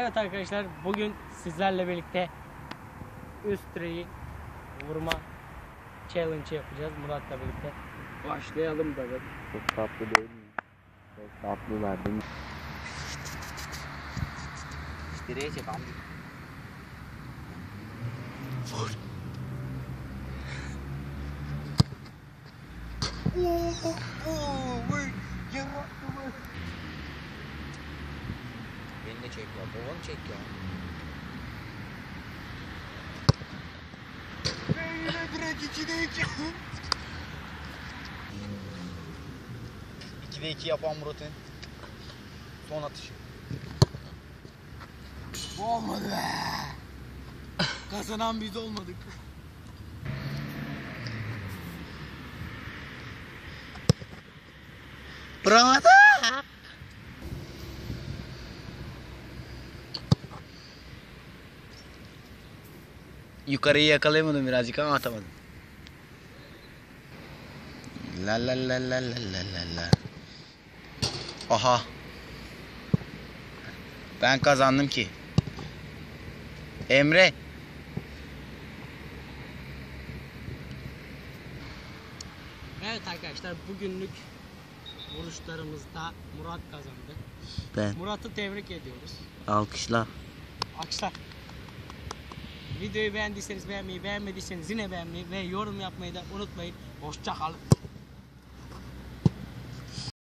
Evet arkadaşlar bugün sizlerle birlikte üst direği vurma challenge yapacağız Murat'la birlikte. Başlayalım da. Çok tatlı değil mi? Çok tatlılar değil mi? Direğe çek amca. Beni de çek ya. Babanı çek ya. Beynine direkt 2'de 2. 2'de 2 yapan Murat'ın son atışı. Olmadı be. Kazanan biz olmadık. Bravo. Yukarıyı yakalayamadım birazcık ama atamadım. La la la la la la la la. Aha. Ben kazandım ki. Emre. Evet arkadaşlar bugünlük vuruşlarımızda Murat kazandı. Ben. Murat'ı tebrik ediyoruz. Alkışla. Akşam. Videoyu beğendiyseniz beğenmeyi, beğenmediyseniz yine beğenmeyi ve yorum yapmayı da unutmayın. Hoşça kalın.